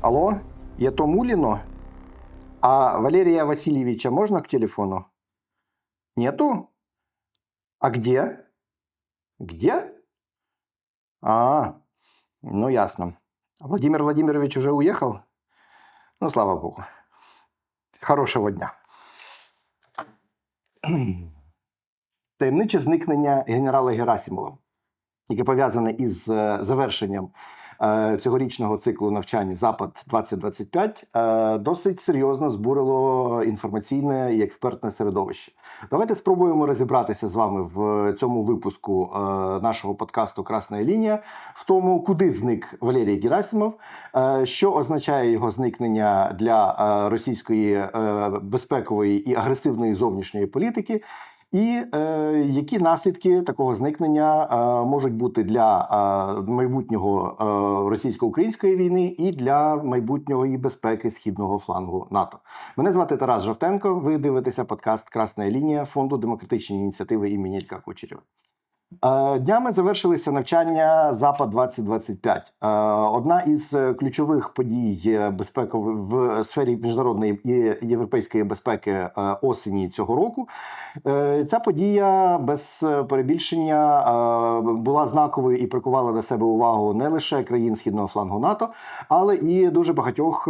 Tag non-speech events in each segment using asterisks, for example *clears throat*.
Алло, это Мулино? А Валерия Васильевича можно к телефону? Нету? А где? Где? А, ну ясно. Владимир Владимирович уже уехал? Ну, слава богу. Хорошого дня. Таємниче зникнення генерала Герасимова, яке пов'язане із завершенням цьогорічного циклу навчань Запад 2025, е, досить серйозно збурило інформаційне і експертне середовище. Давайте спробуємо розібратися з вами в цьому випуску е, нашого подкасту Красна лінія в тому, куди зник Валерій Герасимов, е, що означає його зникнення для е, російської е, безпекової і агресивної зовнішньої політики. І е, які наслідки такого зникнення е, можуть бути для е, майбутнього е, російсько-української війни і для майбутньої безпеки східного флангу НАТО? Мене звати Тарас Жовтенко. Ви дивитеся подкаст Красна лінія фонду демократичні ініціативи імені Ілька Кучерєва. Е, Днями завершилися навчання Запад 2025 Е, Одна із е, ключових подій безпекової в сфері міжнародної і європейської безпеки осені цього року. Ця подія без перебільшення була знаковою і прикувала до себе увагу не лише країн східного флангу НАТО, але і дуже багатьох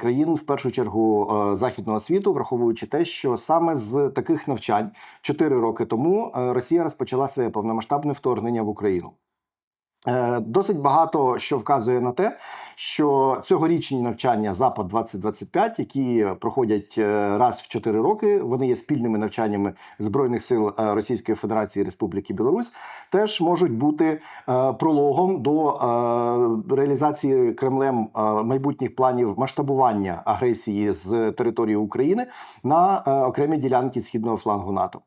країн, в першу чергу західного світу, враховуючи те, що саме з таких навчань 4 роки тому Росія розпочала своє повномасштабне вторгнення в Україну. Е, Досить багато що вказує на те, що цьогорічні навчання Запад 2025, які проходять е, раз в 4 роки, вони є спільними навчаннями збройних сил е, Російської Федерації Республіки Білорусь, теж можуть бути прологом до реалізації Кремлем майбутніх планів масштабування агресії з території України на окремі ділянки східного флангу НАТО.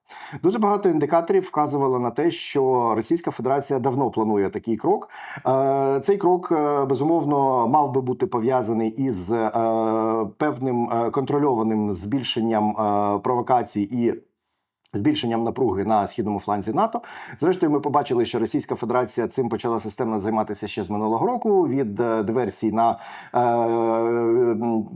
Дуже багато індикаторів вказувало на те, що Російська Федерація давно планує такий крок. Е, Цей крок е, безумовно мав би бути пов'язаний із е, певним контрольованим збільшенням провокацій і. Збільшенням напруги на східному фланзі НАТО. Зрештою, ми побачили, що Російська Федерація цим почала системно займатися ще з минулого року від е, диверсій на е,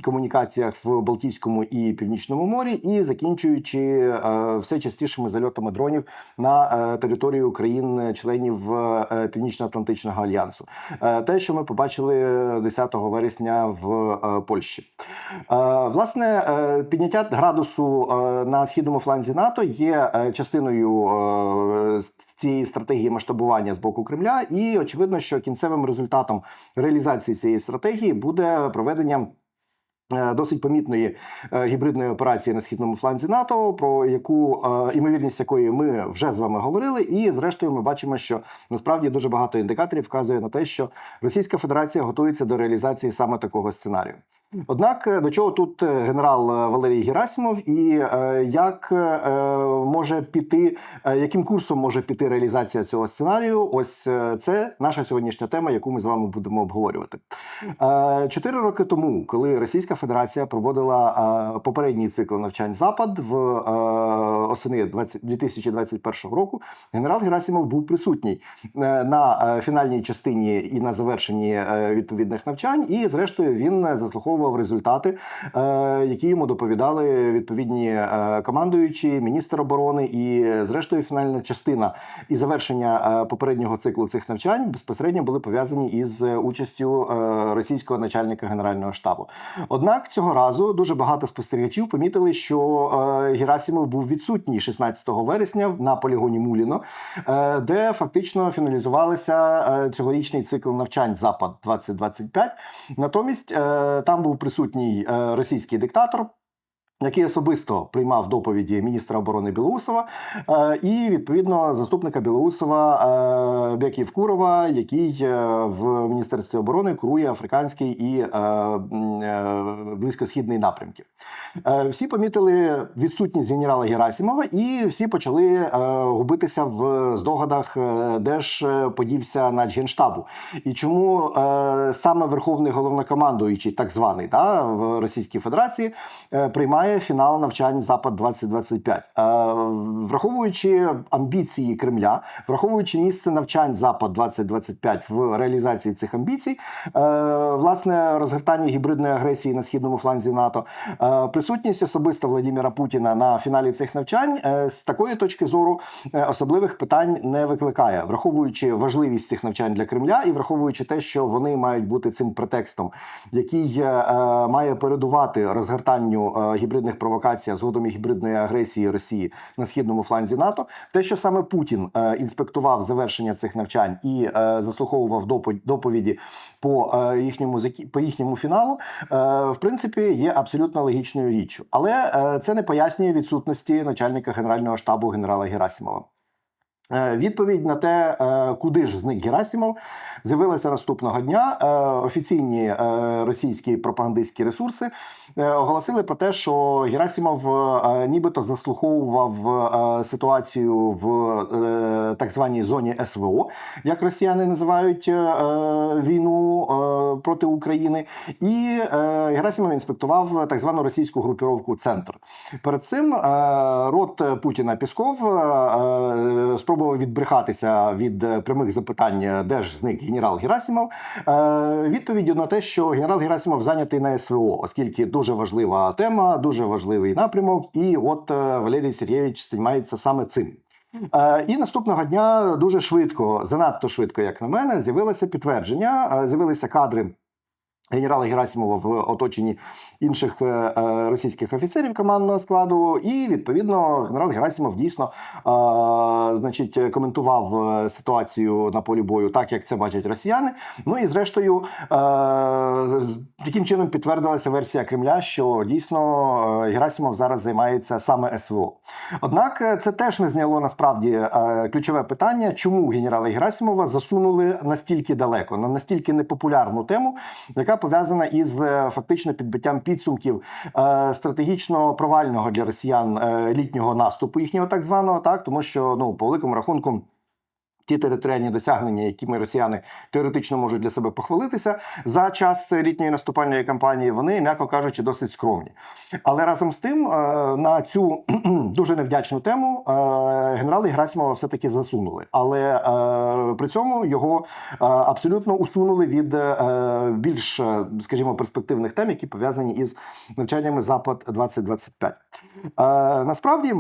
комунікаціях в Балтійському і Північному морі, і закінчуючи е, все частішими зальотами дронів на е, територію країн-членів е, Північно-Атлантичного альянсу. Е, те, що ми побачили 10 вересня в е, Польщі. Е, Власне, е, підняття градусу е, на східному фланзі НАТО є е, частиною е, цієї стратегії масштабування з боку Кремля, і очевидно, що кінцевим результатом реалізації цієї стратегії буде проведення. Е, Досить помітної е, гібридної операції на східному фланзі НАТО, про яку е, імовірність якої ми вже з вами говорили, і зрештою ми бачимо, що насправді дуже багато індикаторів вказує на те, що Російська Федерація готується до реалізації саме такого сценарію. Однак до чого тут генерал Валерій Герасимов, і як може піти, яким курсом може піти реалізація цього сценарію? Ось це наша сьогоднішня тема, яку ми з вами будемо обговорювати. Чотири роки тому, коли Російська Федерація проводила е, попередній цикл навчань Запад в е, осени 20 2021 року, генерал Герасимов був присутній е, на фінальній частині і на завершенні відповідних навчань, і зрештою він заслуховував результати, які йому доповідали відповідні командуючі, міністр оборони, і зрештою фінальна частина і завершення попереднього циклу цих навчань безпосередньо були пов'язані із участю російського начальника генерального штабу. Однак цього разу дуже багато спостерігачів помітили, що е, Герасимов був відсутній 16 вересня на полігоні Муліно, е, де фактично фіналізувалися е, цьогорічний цикл навчань Запад 2025. Натомість е, там був присутній е, російський диктатор. Який особисто приймав доповіді міністра оборони Білоусова е, і відповідно заступника Білоусова е, Беків Курова, який е, в міністерстві оборони курує африканський і близькосхідний напрямки. Всі помітили відсутність генерала Герасимова, і всі почали губитися в здогадах, де ж подівся начгенштабу. І чому саме верховний головнокомандуючий, так званий, да, в Російській Федерації, приймає триває фінал навчань Запад 2025 Е, Враховуючи амбіції Кремля, враховуючи місце навчань Запад 2025 в реалізації цих амбіцій, е, власне розгортання гібридної агресії на східному фланзі НАТО, е, присутність особиста Владимира Путіна на фіналі цих навчань з такої точки зору особливих питань не викликає, враховуючи важливість цих навчань для Кремля і враховуючи те, що вони мають бути цим претекстом, який має передувати розгортанню е, гібридних провокацій, а згодом і гібридної агресії Росії на східному фланзі НАТО, те, що саме Путін е, інспектував завершення цих навчань і е, заслуховував доповіді по е, їхньому по їхньому фіналу, е, в принципі, є абсолютно логічною річчю, але е, це не пояснює відсутності начальника генерального штабу генерала Герасимова. Е, Відповідь на те, е, куди ж зник Герасимов, з'явилася наступного дня. Е, Офіційні е, російські пропагандистські ресурси е, оголосили про те, що Герасимов нібито заслуховував ситуацію в так званій зоні СВО, як росіяни називають війну проти України, і Герасимов інспектував так звану російську групіровку Центр. Перед цим рот Путіна Пісков спробував відбрехатися від прямих запитань, де ж зник генерал Герасимов. Е, Відповіддю на те, що генерал Герасимов зайнятий на СВО, оскільки дуже важлива тема, дуже важливий напрямок, і от е, Валерій Сергійович займається саме цим. Е, І наступного дня дуже швидко, занадто швидко, як на мене, з'явилося підтвердження, з'явилися кадри. Генерала Герасимова в оточенні інших е, е, російських офіцерів командного складу, і відповідно генерал Герасимов дійсно е, значить коментував ситуацію на полі бою, так як це бачать росіяни. Ну і зрештою, таким чином підтвердилася версія Кремля, що дійсно Герасимов зараз займається саме СВО. Однак це теж не зняло насправді ключове питання, чому генерала Герасимова засунули настільки далеко, на настільки непопулярну тему, яка пов'язана із е, фактично підбиттям підсумків е, стратегічно провального для росіян е, літнього наступу їхнього так званого, так тому що ну по великому рахунку. Ті територіальні досягнення, якими росіяни теоретично можуть для себе похвалитися за час літньої наступальної кампанії, вони, м'яко кажучи, досить скромні. Але разом з тим е, на цю *clears throat* дуже невдячну тему е, генерали Герасимова все-таки засунули. Але е, при цьому його абсолютно усунули від більш, скажімо, перспективних тем, які пов'язані із навчаннями Запад 2025. Е, Насправді.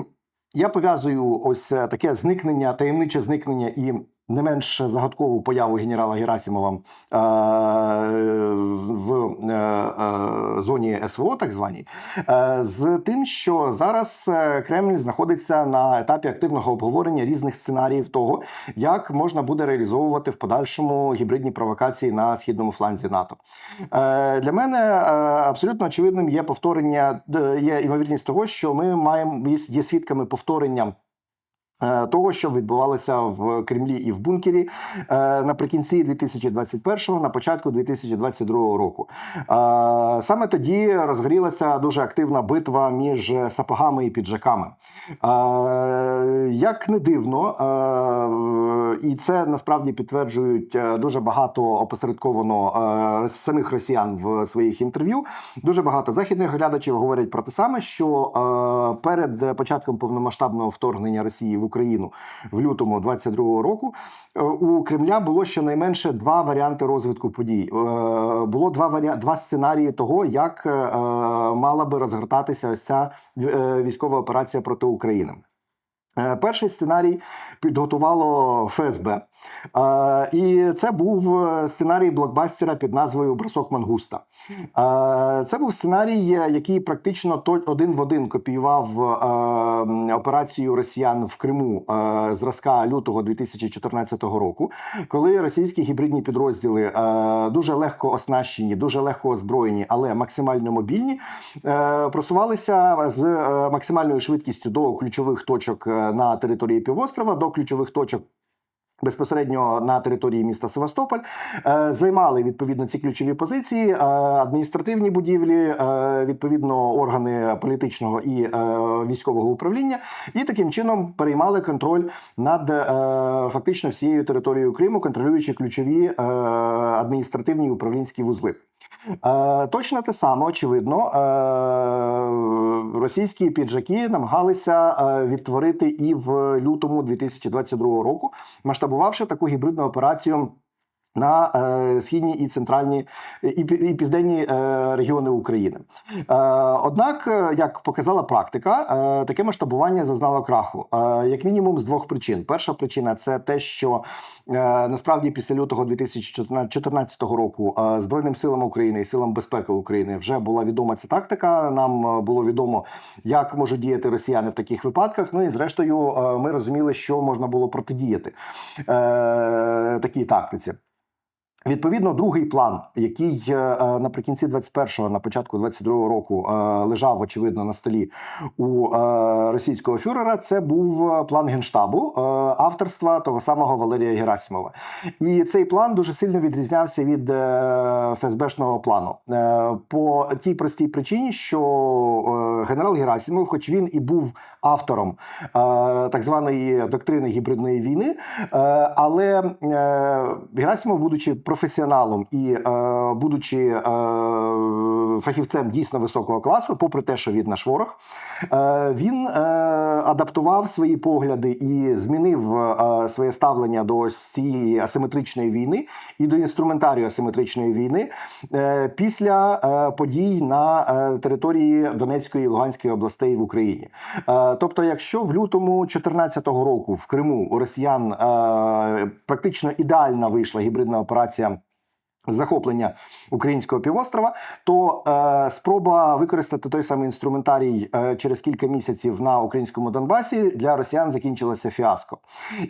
Я пов'язую ось е, таке зникнення, таємниче зникнення і не менш загадкову появу генерала Герасимова е, в е, е, зоні СВО, так званій, з тим, що зараз Кремль знаходиться на етапі активного обговорення різних сценаріїв того, як можна буде реалізовувати в подальшому гібридні провокації на східному фланзі НАТО. Для мене абсолютно очевидним є повторення, є ймовірність того, що ми маємо є свідками повторення. Е, Того, що відбувалося в Кремлі і в бункері е, наприкінці 2021-го, на початку 2022 року. Е, Саме тоді розгорілася дуже активна битва між сапогами і піджаками. Як не дивно, і це насправді підтверджують дуже багато опосередковано самих росіян в своїх інтерв'ю. Дуже багато західних глядачів говорять про те саме, що перед початком повномасштабного вторгнення Росії в Україну в лютому 22-го року е, у Кремля було щонайменше два варіанти розвитку подій. Е, Було два два сценарії того, як е, мала би розгортатися ось ця військова операція проти України. Перший сценарій підготувало ФСБ. І це був е, сценарій блокбастера під назвою Бросок Мангуста. Це був сценарій, е, який практично один в один копіював е, операцію росіян в Криму зразка лютого 2014 року, коли російські гібридні підрозділи дуже легко оснащені, дуже легко озброєні, але максимально мобільні, просувалися з максимальною швидкістю до ключових точок на території півострова, до ключових точок. Безпосередньо на території міста Севастополь е, займали відповідно ці ключові позиції, е, адміністративні будівлі, е, відповідно органи політичного і військового управління, і таким чином переймали контроль над фактично всією територією Криму, контролюючи ключові адміністративні і управлінські вузли. Е, точно те саме, очевидно, е, російські піджаки намагалися е, відтворити і в лютому 2022 року, масштабувавши таку гібридну операцію. На е, східні і центральні і, південні е, регіони України. Е, однак, е, як показала практика, таке масштабування зазнало краху, як мінімум з двох причин. Перша причина це те, що насправді після лютого 2014 року Збройним силам України і силам безпеки України вже була відома ця тактика. Нам було відомо, як можуть діяти росіяни в таких випадках. Ну і зрештою, ми розуміли, що можна було протидіяти такій тактиці. Відповідно, другий план, який е, е, наприкінці 21-го, на початку 22-го року е, лежав очевидно на столі у російського фюрера, це був план генштабу авторства того самого Валерія Герасимова. І цей план дуже сильно відрізнявся від ФСБшного плану по тій простій причині, що генерал Герасимов, хоч він і був автором так званої доктрини гібридної війни, але Герасимов, будучи професіоналом і е, будучи е, фахівцем дійсно високого класу, попри те, що він наш ворог, е, він е, адаптував свої погляди і змінив е, своє ставлення до цієї асиметричної війни і до інструментарію асиметричної війни е, після е, подій на е, території Донецької і Луганської областей в Україні. Е, тобто, якщо в лютому 2014 року в Криму у росіян е, практично ідеально вийшла гібридна операція. Захоплення українського півострова, то е, спроба використати той самий інструментарій е, через кілька місяців на українському Донбасі для росіян закінчилося фіаско.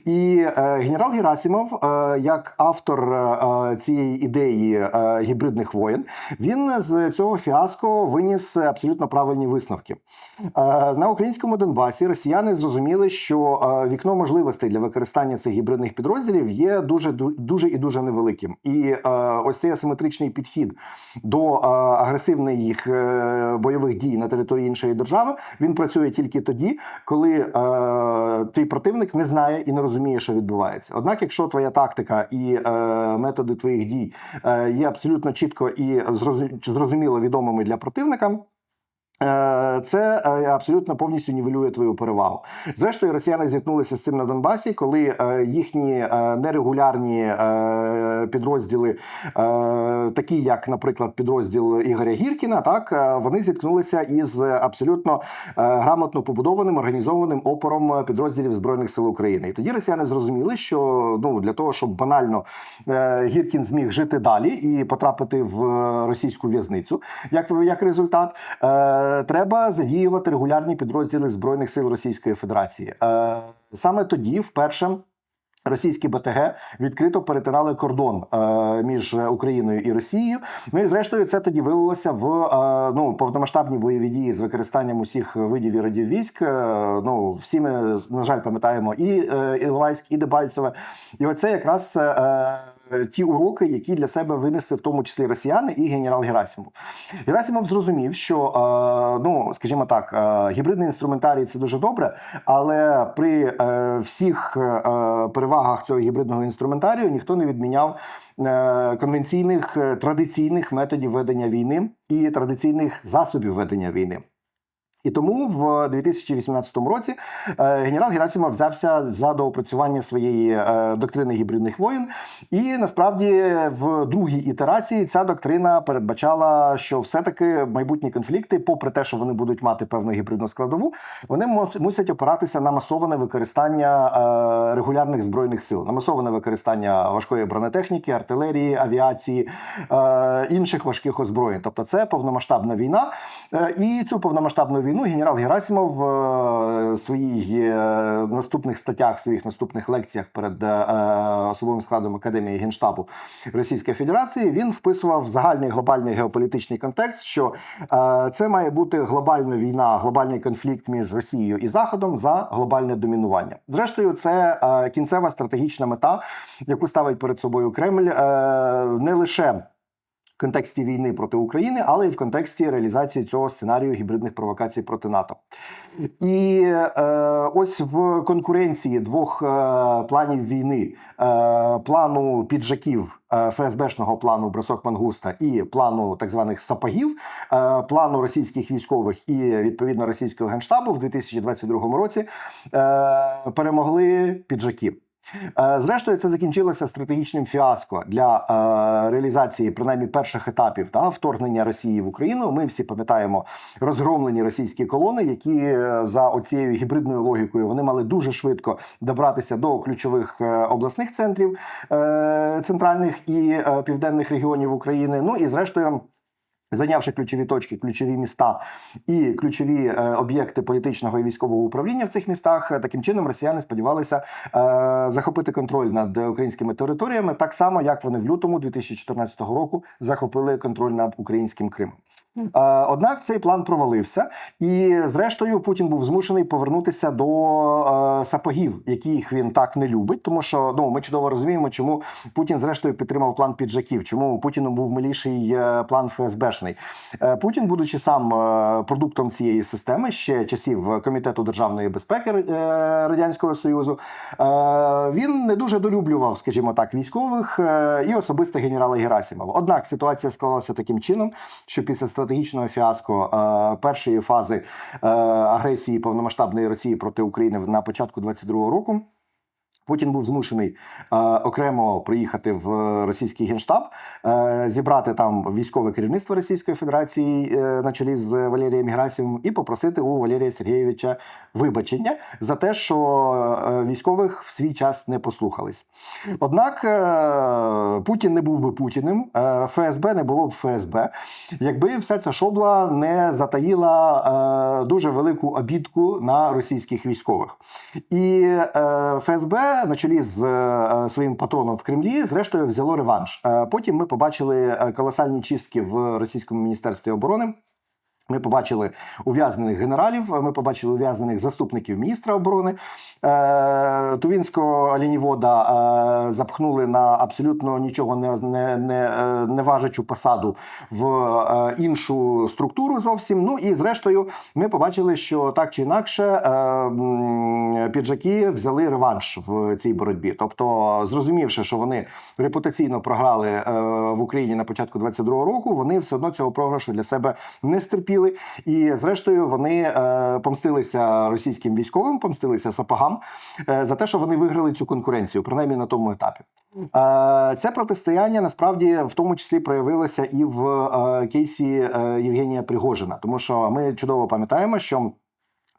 І е, генерал Герасимов, е, як автор е, цієї ідеї е, гібридних воєн, він з цього фіаско виніс абсолютно правильні висновки. Е, на українському Донбасі росіяни зрозуміли, що е, вікно можливостей для використання цих гібридних підрозділів є дуже ду- дуже і дуже невеликим. І е, ось цей асиметричний підхід до агресивних е, бойових дій на території іншої держави він працює тільки тоді, коли е, твій противник не знає і не розуміє, що відбувається. Однак, якщо твоя тактика і е, методи твоїх дій є абсолютно чітко і зрозу- зрозуміло відомими для противника. Е, Це е, абсолютно повністю нівелює твою перевагу. Зрештою, росіяни зіткнулися з цим на Донбасі, коли е, їхні нерегулярні підрозділи, такі як, наприклад, підрозділ Ігоря Гіркіна, так вони зіткнулися із абсолютно грамотно побудованим організованим опором підрозділів збройних сил України. І тоді росіяни зрозуміли, що ну для того, щоб банально Гіркін зміг жити далі і потрапити в російську в'язницю, як, як результат, треба задіювати регулярні підрозділи збройних сил Російської Федерації. Е, саме тоді, вперше. Російські БТГ відкрито перетинали кордон е, між Україною і Росією. Ну і зрештою, це тоді вилилося в е, ну повномасштабні бойові дії з використанням усіх видів і родів військ. Е, ну всі ми на жаль пам'ятаємо і е, Іловайськ, і Дебальцеве. І оце якраз. Е, Ті уроки, які для себе винесли в тому числі росіяни і генерал Герасимов. Герасимов зрозумів, що е, ну скажімо так, е, гібридний інструментарій це дуже добре, але при е, всіх е, перевагах цього гібридного інструментарію ніхто не відміняв е, конвенційних е, традиційних методів ведення війни і традиційних засобів ведення війни. І тому в 2018 році е, генерал Герасимов взявся за доопрацювання своєї е, доктрини гібридних воєн. І насправді в другій ітерації ця доктрина передбачала, що все-таки майбутні конфлікти, попри те, що вони будуть мати певну гібридну складову, вони мусять опиратися на масоване використання е, регулярних збройних сил, на масоване використання важкої бронетехніки, артилерії, авіації, інших важких озброєнь. Тобто, це повномасштабна війна. І цю повномасштабну війну генерал Герасимов в своїх е, наступних статтях, своїх наступних лекціях перед е, особовим складом Академії Генштабу Російської Федерації він вписував в загальний глобальний геополітичний контекст, що е, це має бути глобальна війна, глобальний конфлікт між Росією і Заходом за глобальне домінування. Зрештою, це е, кінцева стратегічна мета, яку ставить перед собою Кремль, е, не лише контексті війни проти України, але й в контексті реалізації цього сценарію гібридних провокацій проти НАТО. І е, ось в конкуренції двох е, планів війни: е, плану піджаків. е, ФСБшного плану бросок Мангуста і плану так званих сапагів, е, плану російських військових і відповідно російського генштабу в 2022 році е, перемогли піджаки. Е, Зрештою, це закінчилося стратегічним фіаско для е, реалізації принаймні перших етапів та вторгнення Росії в Україну. Ми всі пам'ятаємо розгромлені російські колони, які е, за оцією гібридною логікою вони мали дуже швидко добратися до ключових обласних центрів центральних і південних регіонів України. Ну і зрештою. Зайнявши ключові точки, ключові міста і ключові е, об'єкти політичного і військового управління в цих містах, е, таким чином росіяни сподівалися е, захопити контроль над українськими територіями, так само як вони в лютому 2014 року захопили контроль над українським Кримом. Однак цей план провалився, і зрештою Путін був змушений повернутися до е, сапогів, яких він так не любить, тому що ну ми чудово розуміємо, чому Путін зрештою підтримав план піджаків, чому Путіну був миліший е, план ФСБшний. Е, Путін, будучи сам продуктом цієї системи, ще часів комітету державної безпеки радянського союзу, він не дуже долюблював, скажімо так, військових і особисто генерала Герасимова. Однак ситуація склалася таким чином, що після стратегічного фіаско е, першої фази е, агресії повномасштабної Росії проти України на початку 22-го року. Путін був змушений е, окремо приїхати в російський генштаб, е, зібрати там військове керівництво Російської Федерації е, на чолі з Валерієм Герасимовим і попросити у Валерія Сергійовича вибачення за те, що е, військових в свій час не послухались. Однак е, Путін не був би Путіним, е, ФСБ не було б ФСБ, якби вся ця шобла не затаїла е, дуже велику обідку на російських військових. І е, ФСБ на чолі з е, своїм патроном в Кремлі, зрештою, взяло реванш. Е, потім ми побачили е, колосальні чистки в російському міністерстві оборони. Ми побачили ув'язнених генералів, ми побачили ув'язнених заступників міністра оборони. Е, Тувінського лінівода е, запхнули на абсолютно нічого не, не, не, е, не важачу посаду в іншу структуру зовсім. Ну і зрештою, ми побачили, що так чи інакше піджаки взяли реванш в цій боротьбі. Тобто, зрозумівши, що вони репутаційно програли в Україні на початку 22-го року, вони все одно цього програшу для себе не стерпіли. І зрештою вони е, помстилися російським військовим, помстилися сапогам е, за те, що вони виграли цю конкуренцію, принаймні на тому етапі. Е, Це протистояння насправді в тому числі проявилося і в кейсі Євгенія Пригожина, тому що ми чудово пам'ятаємо, що.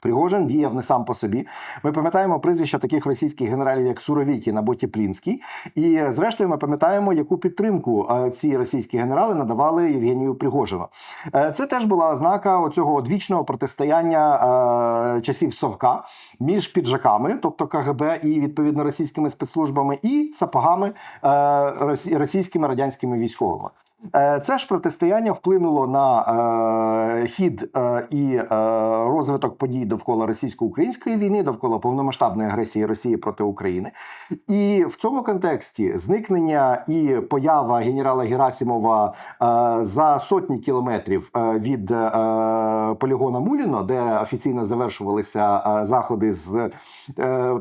Пригожин діяв не сам по собі. Ми пам'ятаємо прізвища таких російських генералів, як Суровікін або Теплінський. І зрештою, ми пам'ятаємо, яку підтримку е, ці російські генерали надавали Євгенію Пригожину. Е, Це теж була ознака оцього одвічного протистояння е, часів Совка між піджаками, тобто КГБ і відповідно російськими спецслужбами, і сапогами російськими радянськими військовими. Е, Це ж протистояння вплинуло на е, хід е, і розвиток подій довкола російсько-української війни, довкола повномасштабної агресії Росії проти України. І в цьому контексті зникнення і поява генерала Герасимова за сотні кілометрів від полігона Муліно, де офіційно завершувалися заходи з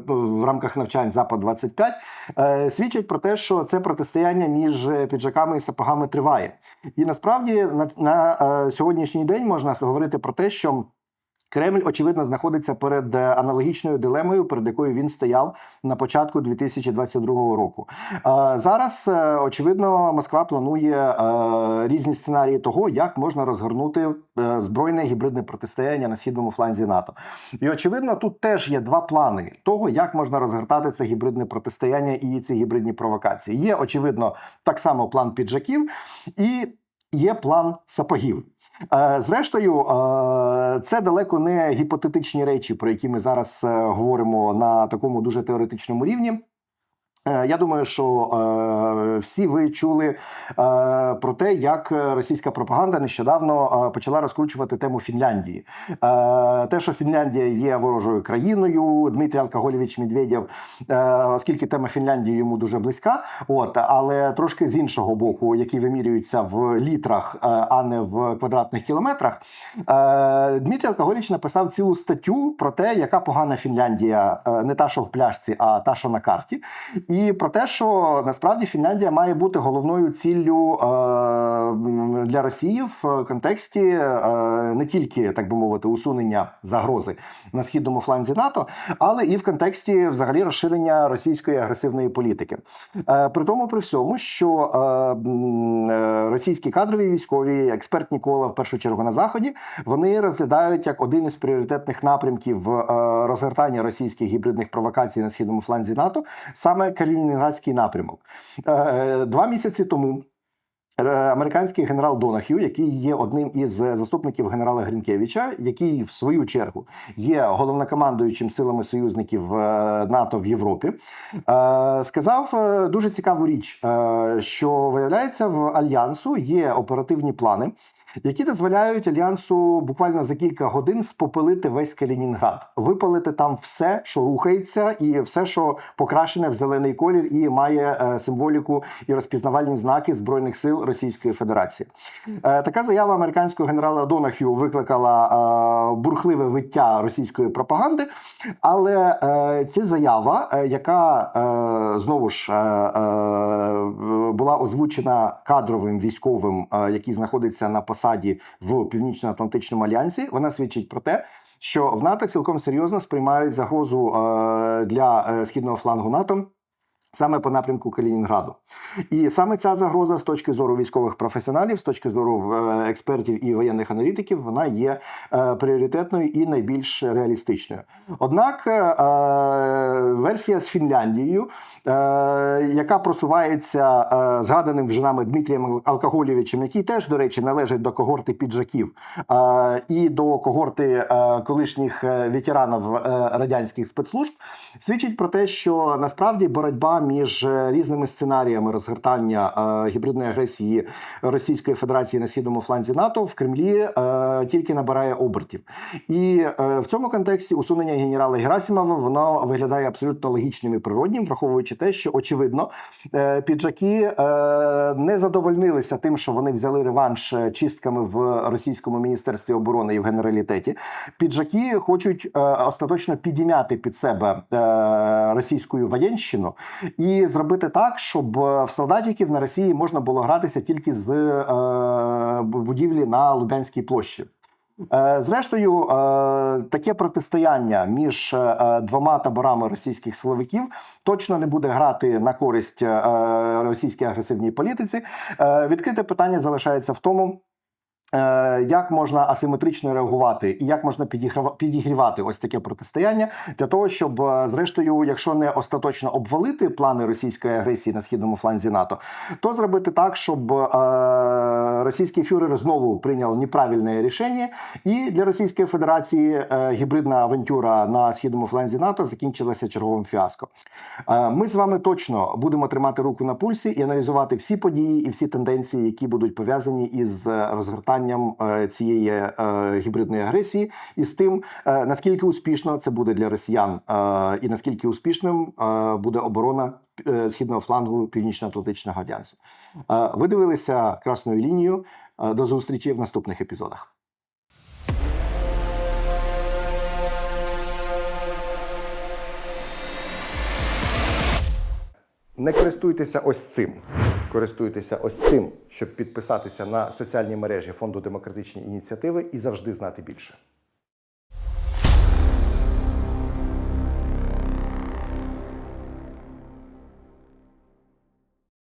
в рамках навчань Запад 25 е, свідчать про те, що це протистояння між піджаками і сапогами триває. І насправді на, на е, сьогоднішній день можна говорити про те, що. Кремль, очевидно, знаходиться перед е, аналогічною дилемою, перед якою він стояв на початку 2022 року. Е, Зараз, е, очевидно, Москва планує різні сценарії того, як можна розгорнути збройне гібридне протистояння на східному фланзі НАТО. І очевидно, тут теж є два плани того, як можна розгортати це гібридне протистояння і ці гібридні провокації. Є, очевидно, так само план піджаків і є план сапогів. Е, Зрештою, е, це далеко не гіпотетичні речі, про які ми зараз е, говоримо на такому дуже теоретичному рівні. Е, Я думаю, що е, всі ви чули е, про те, як російська пропаганда нещодавно е, почала розкручувати тему Фінляндії. Е, те, що Фінляндія є ворожою країною, Дмитрій Алкоголєвич Медведєв, е, оскільки тема Фінляндії йому дуже близька, от але трошки з іншого боку, які вимірюються в літрах, е, а не в квадратних кілометрах. Е, Дмитрій Алкоголіч написав цілу статтю про те, яка погана Фінляндія, е, не та, що в пляшці, а та, що на карті, і про те, що насправді Фінляндія має бути головною ціллю е, для Росії в контексті е, не тільки так би мовити усунення загрози на східному фланзі НАТО, але і в контексті взагалі розширення російської агресивної політики. Е, При тому, при всьому, що російські кадрові військові експертні кола в першу чергу на заході вони розглядають як один із пріоритетних напрямків е, розгортання російських гібридних провокацій на східному фланзі НАТО саме Калінінградський напрямок. Е, Два місяці тому. Е, Американський генерал Донахью, який є одним із заступників генерала Грінкевича, який в свою чергу є головнокомандуючим силами союзників е, НАТО в Європі, е, сказав е, дуже цікаву річ, е, що виявляється в альянсу є оперативні плани. Які дозволяють альянсу буквально за кілька годин спопилити весь Калінінград, випалити там все, що рухається, і все, що покрашене в зелений колір, і має е, символіку і розпізнавальні знаки збройних сил Російської Федерації. Е, така заява американського генерала Донахью викликала е, бурхливе виття російської пропаганди. Але ця заява, яка знову ж була озвучена кадровим військовим, який знаходиться на посаді в Північно-Атлантичному альянсі, вона свідчить про те. Що в НАТО цілком серйозно сприймають загрозу е, для е, східного флангу НАТО саме по напрямку Калінінграду. І саме ця загроза з точки зору військових професіоналів, з точки зору е, експертів і воєнних аналітиків, вона є е, пріоритетною і найбільш реалістичною. Однак е, версія з Фінляндією, яка просувається згаданим вже нами Дмитрієм Алкоголєвичем, який теж, до речі, належить до когорти піджаків і до когорти колишніх ветеранів радянських спецслужб, свідчить про те, що насправді боротьба між е, різними сценаріями розгортання е, гібридної агресії Російської Федерації на східному фланзі НАТО в Кремлі е, тільки набирає обертів. І в цьому контексті усунення генерала Герасимова воно виглядає абсолютно логічним і природнім, враховуючи те, що очевидно піджаки не задовольнилися тим, що вони взяли реванш чистками в російському міністерстві оборони і в генералітеті. Піджаки хочуть остаточно підім'яти під себе російську воєнщину і зробити так, щоб е, в солдатиків на Росії можна було гратися тільки з е, будівлі на Лубянській площі. Е, Зрештою, е, таке протистояння між двома таборами російських силовиків точно не буде грати на користь російській агресивній політиці. Відкрите питання залишається в тому. Е, Як можна асиметрично реагувати і як можна підігрівати ось таке протистояння для того, щоб е, зрештою, якщо не остаточно обвалити плани російської агресії на східному фланзі НАТО, то зробити так, щоб е, російський фюрер знову прийняв неправильне рішення, і для Російської Федерації гібридна авантюра на східному фланзі НАТО закінчилася черговим фіаско. Ми з вами точно будемо тримати руку на пульсі і аналізувати всі події і всі тенденції, які будуть пов'язані із розгортанням е, цієї е, гібридної агресії, і з тим, е, наскільки успішно це буде для росіян, і наскільки успішним буде оборона східного флангу Північно-Атлантичного альянсу. Ви дивилися красною лінією. До зустрічі в наступних епізодах. Не користуйтеся ось цим. Користуйтеся ось цим, щоб підписатися на соціальні мережі Фонду демократичні ініціативи і завжди знати більше.